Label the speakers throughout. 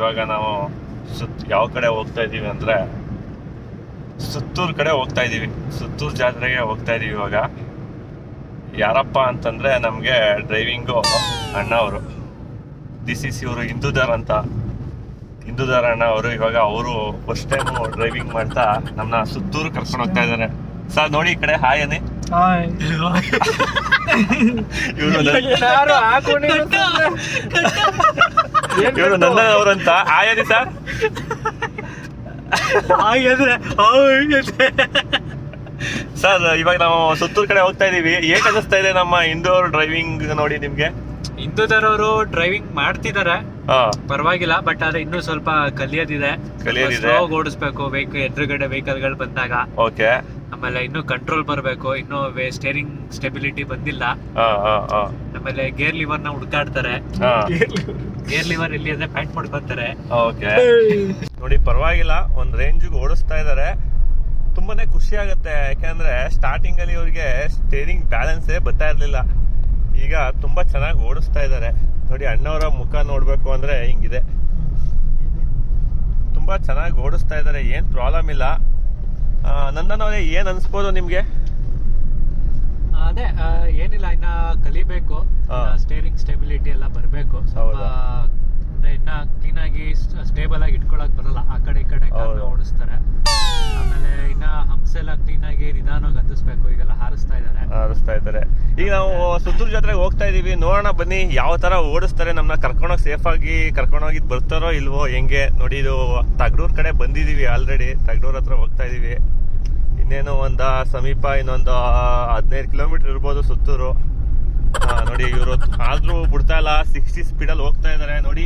Speaker 1: ಇವಾಗ ನಾವು ಸುತ್ ಯಾವ ಕಡೆ ಹೋಗ್ತಾ ಇದ್ದೀವಿ ಅಂದ್ರೆ ಸುತ್ತೂರು ಕಡೆ ಹೋಗ್ತಾ ಇದೀವಿ. ಸುತ್ತೂರು ಜಾತ್ರೆಗೆ ಹೋಗ್ತಾ ಇದೀವಿ ಇವಾಗ. ಯಾರಪ್ಪ ಅಂತಂದ್ರೆ ನಮಗೆ ಡ್ರೈವಿಂಗು ಅಣ್ಣ ಅವರು. ದಿಸ್ ಇಸ್ ಇವರು ಹಿಂದೂದಾರ್ ಅಂತ. ಹಿಂದೂದಾರ್ ಅಣ್ಣ ಅವರು ಇವಾಗ ಅವರು ಫಸ್ಟ್ ಟೈಮ್ ಡ್ರೈವಿಂಗ್ ಮಾಡ್ತಾ ನಮ್ಮನ್ನ ಸುತ್ತೂರು ಕರ್ಕೊಂಡು ಹೋಗ್ತಾ ಇದ್ದಾರೆ ಸರ್ ನೋಡಿ ಈ ಕಡೆ ಹಾಯ್ ಅನ್ನಿ. ಇವರು ಇವರು ನನ್ನ ಅವರಂತ. ಆಯದಿತ ಸರ್? ಸರ್ ಇವಾಗ ನಾವು ಸುತ್ತೂರು ಕಡೆ ಹೋಗ್ತಾ ಇದೀವಿ. ಏಕ ಅನಿಸ್ತಾ ಇದೆ ನಮ್ಮ ಇಂದೋರ್ ಡ್ರೈವಿಂಗ್ ನೋಡಿ ನಿಮ್ಗೆ?
Speaker 2: ಹಿಂದೂದರವರು ಡ್ರೈವಿಂಗ್ ಮಾಡ್ತಿದಾರೆ. ಪರವಾಗಿಲ್ಲ ಬಟ್ ಆದ್ರೆ ಇನ್ನೂ ಸ್ವಲ್ಪ ಕಲಿಯೋದಿದೆ.
Speaker 1: ಕಲಿಯೋದಿದೆ.
Speaker 2: ಓಡಿಸ್ಬೇಕು ವೆಹಿಕಲ್ ಎದುರುಗಡೆ ವೆಹಿಕಲ್ಗಳು ಬಂದಾಗ.
Speaker 1: ಓಕೆ
Speaker 2: ಆಮೇಲೆ ಇನ್ನೂ ಕಂಟ್ರೋಲ್ ಬರಬೇಕು ಇನ್ನು ಸ್ಟೇರಿಂಗ್ ಸ್ಟೆಬಿಲಿಟಿ ಬಂದಿಲ್ಲ. ಆಮೇಲೆ ಗೇರ್ ಲಿವರ್ನ ಹುಡ್ಕಾಡ್ತಾರೆ. ಗೇರ್ ಲಿವರ್ ಇಲ್ಲಿ ಅಂದ್ರೆ ಪ್ಯಾಂಟ್ ಮಾಡ್ಕೊಂತಾರೆ
Speaker 1: ನೋಡಿ ಪರವಾಗಿಲ್ಲ ಒಂದ್ ರೇಂಜ್ ಓಡಿಸ್ತಾ ಇದಾರೆ. ತುಂಬಾನೇ ಖುಷಿ ಆಗುತ್ತೆ ಯಾಕಂದ್ರೆ ಸ್ಟಾರ್ಟಿಂಗ್ ಅಲ್ಲಿ ಇವ್ರಿಗೆ ಸ್ಟೇರಿಂಗ್ ಬ್ಯಾಲೆನ್ಸ್ ಬರ್ತಾ ಇರ್ಲಿಲ್ಲ. ಈಗ ತುಂಬಾ ಚೆನ್ನಾಗಿ ಓಡಿಸ್ತಾ ಇದಾರೆ. ನೋಡಿ ಅಣ್ಣವರ ಮುಖ ನೋಡ್ಬೇಕು ಅಂದ್ರೆ ಹಿಂಗಿದೆ. ತುಂಬಾ ಚೆನ್ನಾಗಿ ಓಡಿಸ್ತಾ ಇದಾರೆ ಏನ್ ಪ್ರಾಬ್ಲಮ್ ಇಲ್ಲ. ಆ, ನಂದನ್ ಅವರೇ ಏನ್ ಅನ್ಸ್ಬೋದು ನಿಮ್ಗೆ?
Speaker 2: ಅದೇ ಏನಿಲ್ಲ ಇನ್ನ ಕಲಿಬೇಕು. ಸ್ಟೇರಿಂಗ್ ಸ್ಟೆಬಿಲಿಟಿ ಎಲ್ಲ ಬರಬೇಕು? ಅಂದ್ರೆ ಇನ್ನ ಕ್ಲೀನ್ ಆಗಿ ಸ್ಟೇಬಲ್ ಆಗಿ ಇಟ್ಕೊಳಕ್ ಬರಲ್ಲ. ಆ ಕಡೆ ಈ ಕಡೆ ಓಡಿಸ್ತಾರೆ. ಆಮೇಲೆ ಇನ್ನ ಹಂಪ್ಸ್ ಎಲ್ಲ ಕ್ಲೀನ್ ಆಗಿ ನಿಧಾನವಾಗಿ ಹತ್ತಿಸ್ಬೇಕು. ಈಗೆಲ್ಲ ಹಾರಿಸ್ತಾ ಇದಾರೆ
Speaker 1: ಹಾರಿಸ್ತಾ ಇದ್ದಾರೆ. ಈಗ ನಾವು ಸುತ್ತೂರು ಜಾತ್ರೆಗೆ ಹೋಗ್ತಾ ಇದೀವಿ. ನೋಡೋಣ, ಬನ್ನಿ. ಯಾವ ತರ ಓಡಿಸ್ತಾರೆ ನಮ್ಮನ್ನ ಕರ್ಕೊಂಡೋಗಿ ಸೇಫ್ ಆಗಿ ಬರ್ತಾರೋ ಇಲ್ವೋ ಹೆಂಗೆ ನೋಡಿ ಇದು ತಗಡೂರ್ ಕಡೆ ಬಂದಿದೀವಿ ಆಲ್ರೆಡಿ ತಗಡೂರ್ ಹತ್ರ ಹೋಗ್ತಾ ಇದೀವಿ. ಇನ್ನೇನು ಒಂದು ಸಮೀಪ, ಇನ್ನೊಂದು ಹದಿನೈದು ಕಿಲೋಮೀಟರ್ ಇರ್ಬೋದು ಸುತ್ತೂರು. ನೋಡಿ ಇವರು ಆದ್ರೂ ಬಿಡ್ತಾ ಇಲ್ಲ. ಸಿಕ್ಸ್ಟಿ ಸ್ಪೀಡಲ್ಲಿ ಹೋಗ್ತಾ ಇದ್ದಾರೆ ನೋಡಿ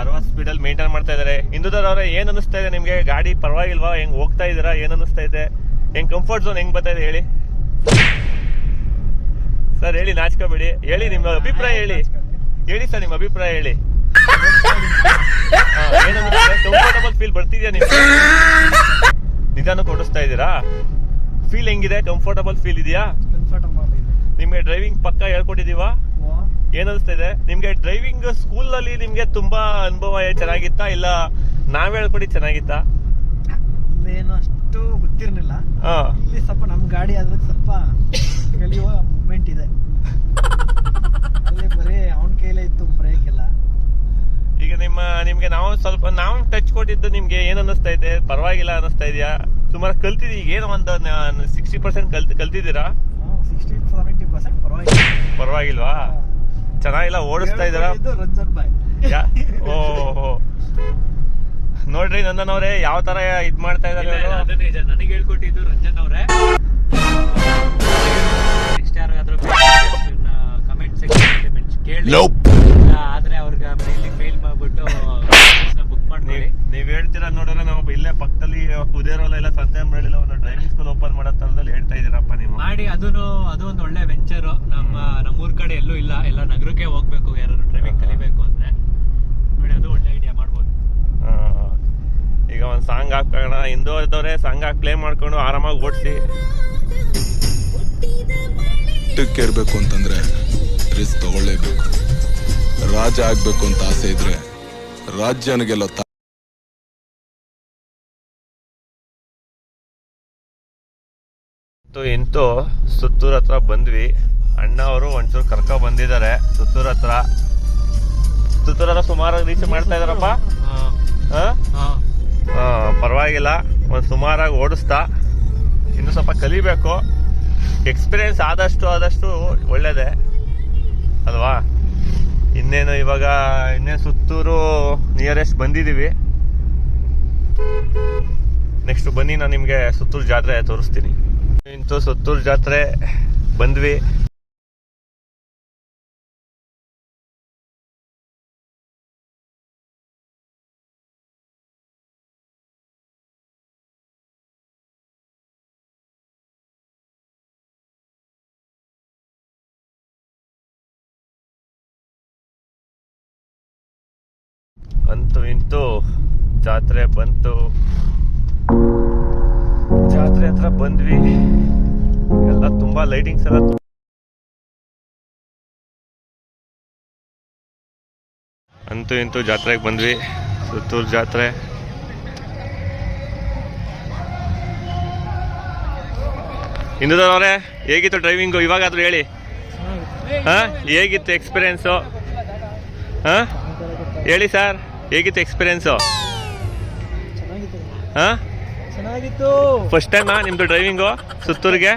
Speaker 1: ಅರವತ್ತು ಸ್ಪೀಡಲ್ಲಿ ಮೇಂಟೈನ್ ಮಾಡ್ತಾ ಇದ್ದಾರೆ ಹಿಂದೂದರ್ ಅವರೇ, ಏನು ಅನಿಸ್ತಾ ಇದೆ ನಿಮಗೆ? ಗಾಡಿ ಪರವಾಗಿಲ್ವಾ? ಹೆಂಗೆ ಹೋಗ್ತಾ ಇದ್ದೀರಾ ಏನು ಅನಿಸ್ತಾ ಇದೆ? ಹೆಂಗೆ ಕಂಫರ್ಟ್ ಝೋನ್ ಹೆಂಗೆ ಬರ್ತಾ ಇದೆ ಹೇಳಿ? ಸರ್ ಹೇಳಿ ನಾಚ್ಕೋಬೇಡಿ. ಹೇಳಿ ನಿಮ್ಮ ಅಭಿಪ್ರಾಯ ಹೇಳಿ. ಹೇಳಿ ಸರ್ ನಿಮ್ಮ ಅಭಿಪ್ರಾಯ ಹೇಳಿ. ಕಂಫರ್ಟಬಲ್ ಫೀಲ್ ಬರ್ತಿದ್ಯಾ ನಿಮ್ಗೆ? ನಿಧಾನಕ್ಕೆ ಓಡಿಸ್ತಾ ಇದ್ದೀರಾ? ಫೀಲ್ ಹೆಂಗಿದೆ? ಕಂಫರ್ಟಬಲ್ ಫೀಲ್ ಇದೆಯಾ? ನಿಮಗೆ ಡ್ರೈವಿಂಗ್ ಪಕ್ಕ ಹೇಳ್ಕೊಟ್ಟಿದೀವಾ ಏನ್ ಅನಿಸ್ತಾ ಇದೆ? ನಿಮ್ಗೆ ಡ್ರೈವಿಂಗ್ ಸ್ಕೂಲ್ ಅಲ್ಲಿ ನಿಮ್ಗೆ ತುಂಬಾ ಅನುಭವ ಚೆನ್ನಾಗಿತ್ತಾ? ಇಲ್ಲ ನಾವ್ ಹೇಳ್ಕೊಡಿ ಚೆನ್ನಾಗಿತ್ತಾ?
Speaker 3: ಏನೋ ಅಷ್ಟು ಗೊತ್ತಿರಲಿಲ್ಲ. ಇಲ್ಲಿ ಸ್ವಲ್ಪ ನಮ್ಮ ಗಾಡಿ ಆದ್ರೆ ಸ್ವಲ್ಪ ಮೂಮೆಂಟ್ ಇದೆ. ಅಲ್ಲಿ ಬರೀ ಅವನ ಕೈಲೇ ಇತ್ತು ಬ್ರೇಕ್ ಎಲ್ಲ.
Speaker 1: ಈಗ ನಿಮ್ಮ ನಿಮ್ಗೆ ನಾವು ಸ್ವಲ್ಪ ನಾವು ಟಚ್ ಕೊಟ್ಟಿದ್ದು ನಿಮ್ಗೆ ಏನ್ ಅನ್ನಿಸ್ತಾ ಇದೆ? ಪರವಾಗಿಲ್ಲ ಅನಿಸ್ತಾ ಇದೆಯಾ? ಸುಮಾರು ಕಲ್ತಿದ್ದೀವಿ ಈಗ ಏನು ಒಂದು ಸಿಕ್ಸ್ಟಿ ಪರ್ಸೆಂಟ್ ಕಲ್ತ್ ಕಲ್ತಿದ್ದೀರಾ?
Speaker 3: ಸಿಕ್ಸ್ಟಿ ಸೆವೆಂಟಿ ಪರ್ಸೆಂಟ್ ಪರವಾಗಿಲ್ಲ.
Speaker 1: ಪರವಾಗಿಲ್ವಾ? ಚೆನ್ನಾಗಿಲ್ಲ ಓಡಿಸ್ತಾ ಇದ್ದೀರಾ?
Speaker 3: ಹೇಳ್ಕೊಟ್ಟಿದ್ದು ರಂಜನ್ ಬಾಯ್.
Speaker 1: ಯಾ ಓ. ನೋಡ್ರಿ ನಂದನ್ ಅವ್ರೆ ಯಾವ ತರ ಇದ್ ಮಾಡ್ತಾ ಇದಾರೆ
Speaker 2: ನನಗೆ ಹೇಳ್ಕೊಟ್ಟಿದ್ದು ರಂಜನ್ ಅವರೇ. ಯಾರಾದ್ರೂ ಕಮೆಂಟ್ ಸೆಕ್ಷನ್ ಕೇಳಿ. ಆದ್ರೆ ಅವ್ರಿಗೆ ಮೇಲಿಂಗ್ ಮೇಲ್ ಮಾಡ್ಬಿಟ್ಟು ಬುಕ್ ಮಾಡ್ಕೊಳ್ಳಿ
Speaker 1: ನೀವ್- ಹೇಳ್ತೀರಾ ನೋಡಿದ್ರೆ ನಾವು ಇಲ್ಲೇ ಪಕ್ಕದಲ್ಲಿ ಕುದೇರೋಲ್ಲ ಇಲ್ಲ ಸಂತೆಂಬಳ್ಳಿಲ್ಲ ಒಂದು ಡ್ರೈವಿಂಗ್ ಸ್ಕೂಲ್ ಓಪನ್ ಮಾಡೋ ತರದಲ್ಲಿ ಹೇಳ್ತಾ ಇದೀರಪ್ಪ ನೀವು.
Speaker 2: ಮಾಡಿ ಅದನ್ನು ಅದು ಒಂದು ಒಳ್ಳೆ ವೆಂಚರ್ ನಮ್ಮ ನಮ್ಮೂರ್ ಕಡೆ ಎಲ್ಲೂ ಇಲ್ಲ. ಎಲ್ಲ ನಗರಕ್ಕೆ ಹೋಗ್ಬೇಕು ಯಾರು ಡ್ರೈವಿಂಗ್ ಕಲಿಬೇಕು ಅಂದ್ರೆ. ನೋಡಿ ಅದು ಒಳ್ಳೆ ಐಡಿಯಾ ಮಾಡ್ಬೋದು.
Speaker 1: ಈಗ ಒಂದು ಸಾಂಗ್ ಹಾಕೋಣ ಹಿಂದೂ ಇದ್ದವ್ರೆ ಸಾಂಗ್ ಹಾಕಿ ಪ್ಲೇ ಮಾಡ್ಕೊಂಡು ಆರಾಮಾಗಿ ಓಡಿಸಿ.
Speaker 4: ಇರ್ಬೇಕು ಅಂತಂದ್ರೆ ರಿಸ್ಕ್ ತಗೊಳ್ಳೇಬೇಕು. ರಾಜ ಆಗ್ಬೇಕು ಅಂತ ಆಸೆ ಇದ್ರೆ ರಾಜ್ಯನಿಗೆಲ್ಲ
Speaker 1: ಇಂತು ಸುತ್ತೂರ್ ಹತ್ರ ಬಂದ್ವಿ. ಅಣ್ಣ ಅವರು ಒಂಚೂರು ಕರ್ಕ ಬಂದಿದ್ದಾರೆ ಸುತ್ತೂರ್ ಹತ್ರ. ಸುತ್ತೂರ್ ಹತ್ರ ಸುಮಾರು ರೀಚ್ ಮಾಡ್ತಾ ಇದಾರಪ್ಪ ಪರವಾಗಿಲ್ಲ. ಒಂದು ಸುಮಾರಾಗಿ ಓಡಿಸ್ತಾ. ಇನ್ನು ಸ್ವಲ್ಪ ಕಲಿಬೇಕು. ಎಕ್ಸ್ಪೀರಿಯನ್ಸ್ ಆದಷ್ಟು ಆದಷ್ಟು ಒಳ್ಳೆಯದೇ ಅಲ್ವಾ? ಇನ್ನೇನು ಇವಾಗ, ಇನ್ನೇನು ಸುತ್ತೂರು ನಿಯರೆಸ್ಟ್ ಬಂದಿದ್ದೀವಿ ನೆಕ್ಸ್ಟ್ ಬನ್ನಿ, ನಾನು ನಿಮಗೆ ಸುತ್ತೂರು ಜಾತ್ರೆ ತೋರಿಸ್ತೀನಿ. ಇಂತೂ ಸುತ್ತೂರು ಜಾತ್ರೆ ಬಂದ್ವಿ. ಅಂತೂ ಇಂತೂ ಜಾತ್ರೆ ಬಂತು. ಜಾತ್ರೆ ಹತ್ರ ಬಂದ್ವಿ. ಎಲ್ಲ ತುಂಬಾ ಲೈಟಿಂಗ್ಸ್ ಎಲ್ಲ ಅಂತೂ ಇಂತೂ ಜಾತ್ರೆಗೆ ಬಂದ್ವಿ. ಸುತ್ತೂರು ಜಾತ್ರೆ. ಅವರೇ ಹೇಗಿತ್ತು ಡ್ರೈವಿಂಗು ಇವಾಗಾದ್ರೂ ಹೇಳಿ. ಹಾ? ಹೇಗಿತ್ತು ಎಕ್ಸ್ಪೀರಿಯನ್ಸು ಹಾ? ಹೇಳಿ ಸರ್ ಹೇಗಿತ್ತು ಎಕ್ಸ್ಪೀರಿಯೆನ್ಸು ಹಾಂ?
Speaker 3: ಚೆನ್ನಾಗಿತ್ತು.
Speaker 1: ಫಸ್ಟ್ ಟೈಮಾ ನಿಮ್ಮದು ಡ್ರೈವಿಂಗು ಸುತ್ತೂರಿಗೆ?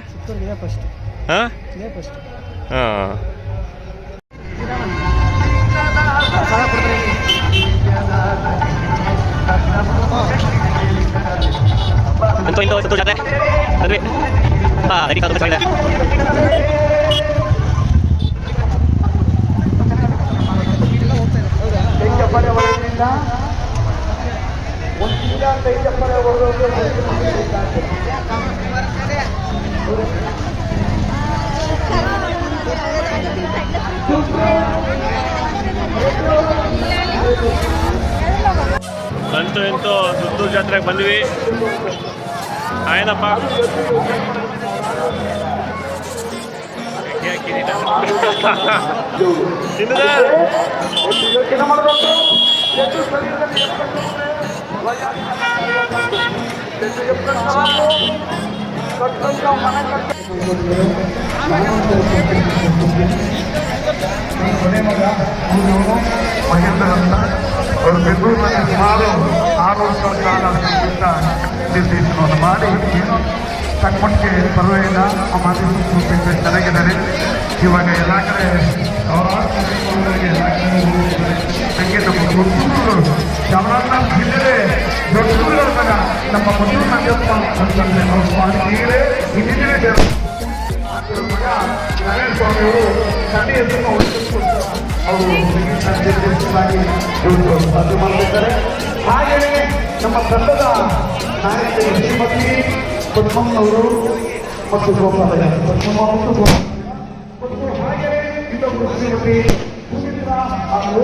Speaker 3: ಫಸ್ಟ್
Speaker 1: ಹಾಂ?
Speaker 3: ಇದೆ ಫಸ್ಟ್
Speaker 1: ಹಾಂ. ಅಂತೂ ನಡೀತಾ ತುಂಬ ಚೆನ್ನಾಗಿದೆ ಅಂತೂ ಇಂತೂ ಸುತ್ತೂರು ಜಾತ್ರೆಗೆ ಬಂದ್ವಿ. ಆಯ್ನಪ್ಪ. ತಿಂದದ
Speaker 5: ಮಹೇಂದ್ರ ಅಂತ ಅವರು ಬೆಂಗಳೂರಿನಲ್ಲಿ ಸುಮಾರು ಆರು ವರ್ಷ ಕಾಲ ಸಂಗೀತ ನಿರ್ದೇಶನವನ್ನು ಮಾಡಿ ಏನೋ ತಕ್ಕಮಟ್ಟಿಗೆ ಪರವಾಗಿಲ್ಲ ಆ ಮಾತು ಸಂಸ್ಕೃತಿ ಚೆನ್ನಾಗಿದ್ದಾರೆ ಇವಾಗ ಎಲ್ಲ ಕಡೆ ಅವರ ಆತ್ಮೀಯರಿಗೆ ಎಲ್ಲ ಕಡೆ ಹೋಗಿದ್ದಾರೆ. ಕೊಟ್ಟು ಚಾಮರಾಜನಗರ ಜಿಲ್ಲೆ ನಮ್ಮ ಮದ್ದೂರು ನಾಗಪ್ಪ ಅಂತಂದ್ರೆ ಅವ್ರ ಸ್ವಾಮಿ ಈಗಲೇ ಇಂದಿನ ದೇವರು ಮಗ ನಾರಾಯಣ ಸ್ವಾಮಿಯವರು ತಂದೆ ಹೆಸರನ್ನು ಉಳಿಸಿಕೊಂಡು ಅವರು ಇವತ್ತು ಮಾಡ್ತಿದ್ದಾರೆ ಹಾಗೆಯೇ ನಮ್ಮ ತಂಡದ ನಾಯಕರು ಶ್ರೀಮತಿ ಪದ್ಮಮ್ಮನವರು ಮತ್ತು ಗೋಪಾಲಯ್ಯ ಪದ್ಮಮ್ಮ ಮತ್ತು ಗೋಪಾಲ ಹಾಗೆಯೇ ಇನ್ನೊಬ್ಬರು ಶ್ರೀಮತಿ ಹಾಗೂ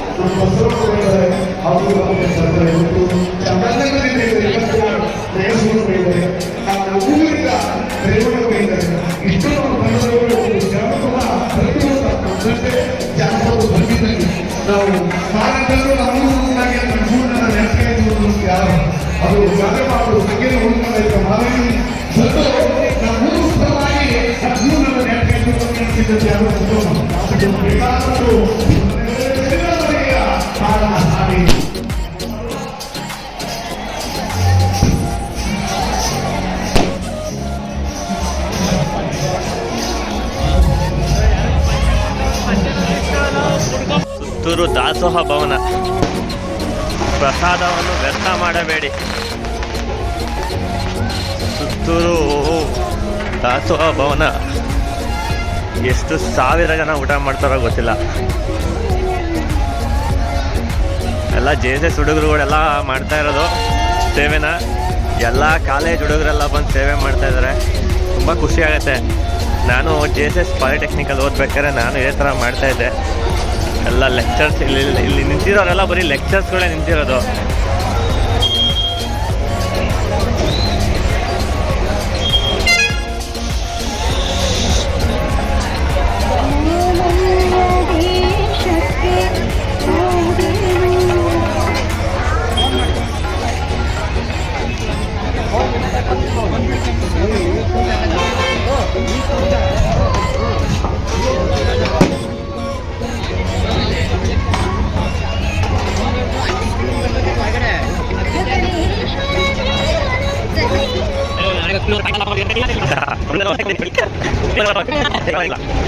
Speaker 5: ನೆನಪಿಸುವುದು ಯಾರು ಅದು ಬೇಕಾದಷ್ಟು ಎಲ್ಲರಿಗೆಯ ಹಾಡ ಹಾಡಿ
Speaker 1: ಸುತ್ತೂರು ದಾಸೋಹ ಭವನ ಪ್ರಸಾದವನ್ನು ವ್ಯರ್ಥ ಮಾಡಬೇಡಿ ಸುತ್ತೂರು ದಾಸೋಹ ಭವನ ಎಷ್ಟು ಸಾವಿರ ಜನ ಊಟ ಮಾಡ್ತಾರೋ ಗೊತ್ತಿಲ್ಲ. ಎಲ್ಲ ಜೆ ಎಸ್ ಎಸ್ ಹುಡುಗರುಗಳೆಲ್ಲ ಮಾಡ್ತಾ ಇರೋದು ಸೇವೆನ. ಎಲ್ಲ ಕಾಲೇಜ್ ಹುಡುಗರೆಲ್ಲ ಬಂದು ಸೇವೆ ಮಾಡ್ತಾ ಇದ್ದಾರೆ. ತುಂಬ ಖುಷಿ ಆಗುತ್ತೆ. ನಾನು ಜೆ ಎಸ್ ಎಸ್ ಪಾಲಿಟೆಕ್ನಿಕಲ್ ಓದ್ಬೇಕಾದ್ರೆ ನಾನು ಇದೇ ಥರ ಮಾಡ್ತಾ ಇದ್ದೆ. ಎಲ್ಲ ಲೆಕ್ಚರ್ಸ್ ಇಲ್ಲಿ ಇಲ್ಲಿ ನಿಂತಿರೋರೆಲ್ಲ ಬರೀ ಲೆಕ್ಚರ್ಸ್ಗಳೇ ನಿಂತಿರೋದು. 再要个